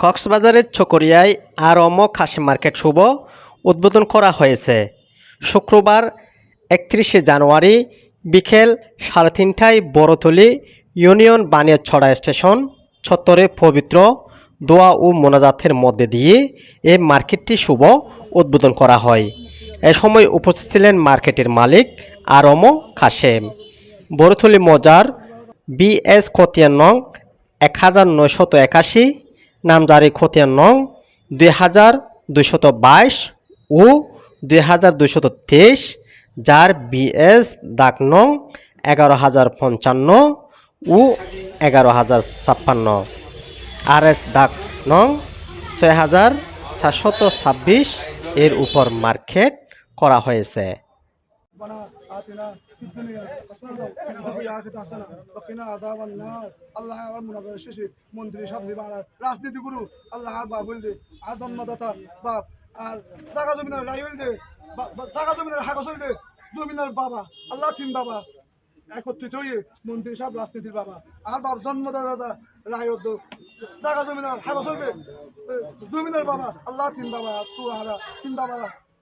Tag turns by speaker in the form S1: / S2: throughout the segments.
S1: কক্সবাজারের চকরিয়ায় আরম খাসি মার্কেট শুভ উদ্বোধন করা হয়েছে। শুক্রবার একত্রিশে জানুয়ারি বিকেল সাড়ে তিনটায় বড়তলি ইউনিয়ন বানিয়াছড়া স্টেশন ছত্তরে পবিত্র দোয়া ও মোনাজাতের মধ্যে দিয়ে এই মার্কেটটি শুভ উদ্বোধন করা হয়। এ সময় উপস্থিত ছিলেন মার্কেটের মালিক আরম খাসেম বড়তলি মজার বিএস খতিয়ান নং এক হাজার নয়শত একাশি নামজারি খতিয়ান নং দুই হাজার দুইশত বাইশ ও দুই হাজার দুইশত তেইশ, যার বিএস দাগ নং এগারো হাজার পঞ্চান্ন ও এগারো হাজার ছাপ্পান্ন। আর এস দাগ নং ছয় হাজার সাতশত ছাব্বিশ এর উপর মার্কেট করা হয়েছে।
S2: ربنا آتنا في الدنيا حسنة وفي الآخرة حسنة وقنا عذاب النار আল্লাহ আমার মুনাজার শেষে মন্ত্রী সবজি বাড়ার রাজনীতি গুরু আল্লাহ আর বাপ হইল দে আর জন্মদাতা বাপ আর জাগা জমিনের রাই হইল দে বা- বা- জাগা জমিনের হাগজ হইল দে জমিনের বাবা আল্লাহ তিন বাবা একত্রিত হয়ে মন্ত্রী সব রাজনীতির বাবা আর বাপ জন্মদাতা রায় হতো জাগা জমিনের হাগজ হইল দে এ, জমিনের বাবা আল্লাহ তিন বাবা তুই আর তিন বাবা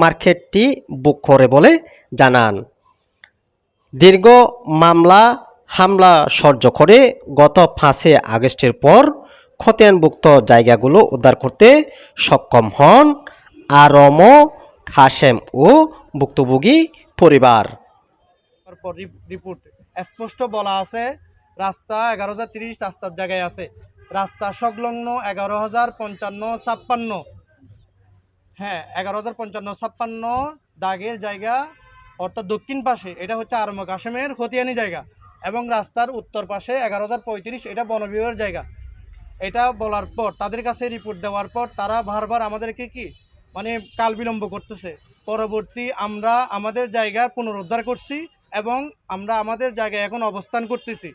S1: মার্কেটটি বুক করে বলে জানান। দীর্ঘ মামলা, হামলা সহ্য করে গত পাঁচই আগস্টের পর খতিয়ানভুক্ত জায়গাগুলো উদ্ধার করতে সক্ষম হন আরম হাসেম ও ভুক্তভোগী পরিবার।
S3: রিপোর্ট। স্পষ্ট বলা আছে, রাস্তা এগারো হাজার তিরিশ রাস্তার জায়গায় আছে। রাস্তা সংলগ্ন এগারো হাজার পঞ্চান্ন ছাপ্পান্ন। হ্যাঁ এগারো হাজার পঞ্চান্ন, ছাপ্পান্ন দাগের জায়গা, অর্থাৎ দক্ষিণ পাশে, এটা হচ্ছে আরম্ভ কাশেমের খতিয়ানি জায়গা এবং রাস্তার উত্তর পাশে এগারো হাজার পঁয়ত্রিশ, এটা বনবিভাগের জায়গা। এটা বলার পর, তাদের কাছে রিপোর্ট দেওয়ার পর, তারা বারবার আমাদেরকে কি মানে কাল বিলম্ব করতেছে। পরবর্তী আমরা আমাদের জায়গার পুনরুদ্ধার করছি এবং আমরা আমাদের জায়গায় এখন অবস্থান করতেছি।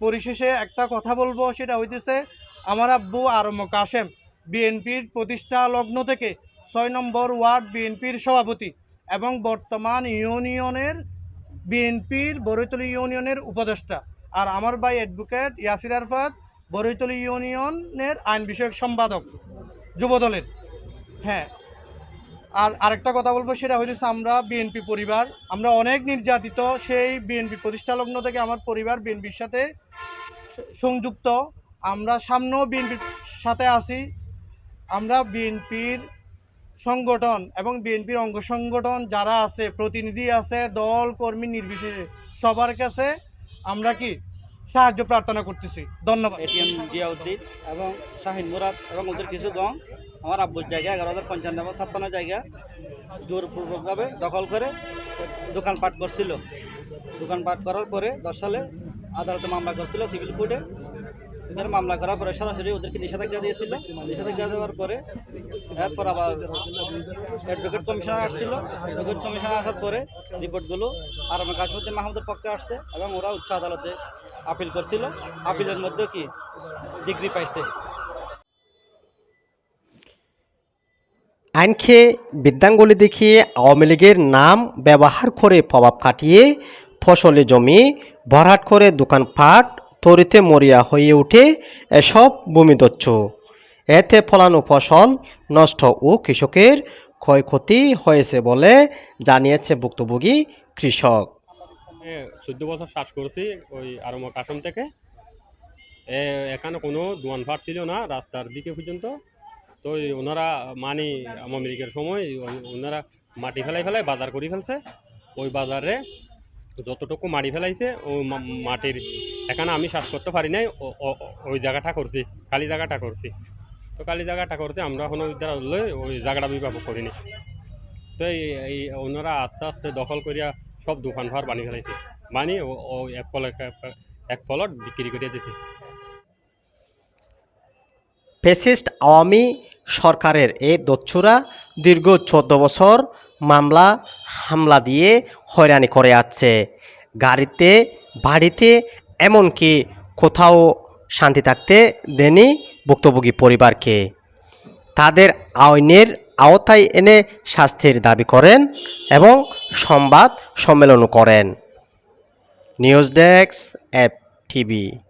S3: পরিশেষে একটা কথা বলব, সেটা হইতেছে, আমার আব্বু আরম কাশেম বিএনপির প্রতিষ্ঠা লগ্ন থেকে ছয় নম্বর ওয়ার্ড বিএনপির সভাপতি এবং বর্তমান ইউনিয়নের বিএনপির বরৈতলী ইউনিয়নের উপদেষ্টা। আর আমার ভাই অ্যাডভোকেট ইয়াসির আরফাত, বরৈতলী ইউনিয়নের আইন বিষয়ক সম্পাদক যুবদলের হ্যাঁ আর আরেকটা কথা বলব সেটা হইতেছে আমরা বিএনপি পরিবার, আমরা অনেক নির্যাতিত, সেই বিএনপি প্রতিষ্ঠা লগ্ন থেকে আমার পরিবার বিএনপির সাথে সংযুক্ত। আমরা সামনেও বিএনপির সাথে আছি। আমরা বিএনপির সংগঠন এবং বিএনপির অঙ্গ সংগঠন যারা আছে, প্রতিনিধি আছে, দল, কর্মী নির্বিশেষে সবার কাছে আমরা কি সাহায্য প্রার্থনা করতেছি। ধন্যবাদ।
S4: এটিএম জিয়াউদ্দিন এবং শাহিন মুরাদ এবং ওদের কিছু গং আমার আব্বুর জায়গা, এগারো হাজার পঞ্চান্ন বা ছাপ্পান্ন জায়গা জোরপূর্বকভাবে দখল করে দোকানপাট করছিল। দোকানপাট করার পরে দশ সালে আদালতে মামলা করছিল সিভিল কোর্টে। এদের মামলা করার পরে সরাসরি ওদেরকে নিষেধাজ্ঞা দিয়েছিল। নিষেধাজ্ঞা দেওয়ার পরে এরপর আবার অ্যাডভোকেট কমিশনার আসছিল। অ্যাডভোকেট কমিশনার আসার পরে রিপোর্টগুলো আর আমার কাশমুদ্দিন মাহমুদের পক্ষে আসছে এবং ওরা উচ্চ আদালতে আপিল করছিল। আপিলের মধ্যে কি ডিগ্রি পাইছে।
S1: আইনকে বিদ্যাঙ্গুলি দেখিয়ে আওয়ামী লীগের নাম ব্যবহার করে প্রভাব খাটিয়ে ফসলি জমি, ভরাট করে দোকানপাট তরিতে মরিয়া হয়ে উঠে এসব ভূমিদচ্ছু এতে ফলানো ফসল নষ্ট ও কৃষকের ক্ষয়ক্ষতি হয়েছে বলে জানিয়েছে ভুক্তভোগী কৃষক।
S5: চোদ্দ বছর চাষ করছি ওই আরম কাসম থেকে। এখানে কোনো দোয়ানফাট ছিল না রাস্তার দিকে পর্যন্ত। তো ওনারা মানে লীগের সময় ওনারা মাটি ফেলাই ফেলাই বাজার করে ফেলছে। ওই বাজারে যতটুকু মাটি ফেলাইছে ও মাটির এখানে আমি শ্বাস করতে পারি নাই ওই জায়গাটা করছি খালি জায়গাটা করছি। তো খালি জায়গাটা করছে আমরা এখন উদ্ধার হলে ওই জায়গাটা বিভাগ করিনি। তো এই এই ওনারা আস্তে আস্তে দখল করিয়া সব দোকান ঘর বানিয়ে ফেলাইছে। বানি ও- ও এক ফল এক ফলট বিক্রি করে দিয়েছে
S1: ফেসিস্ট আওয়ামী সরকারের এই দচ্ছুরা দীর্ঘ চোদ্দ বছর মামলা, হামলা দিয়ে হয়রানি করে আসছে গাড়িতে, বাড়িতে, এমনকি কোথাও শান্তি থাকতে দেনি ভুক্তভোগী পরিবারকে। তাদের আইনের আওতায় এনে শাস্তির দাবি করেন এবং সংবাদ সম্মেলনও করেন। News desk app TV.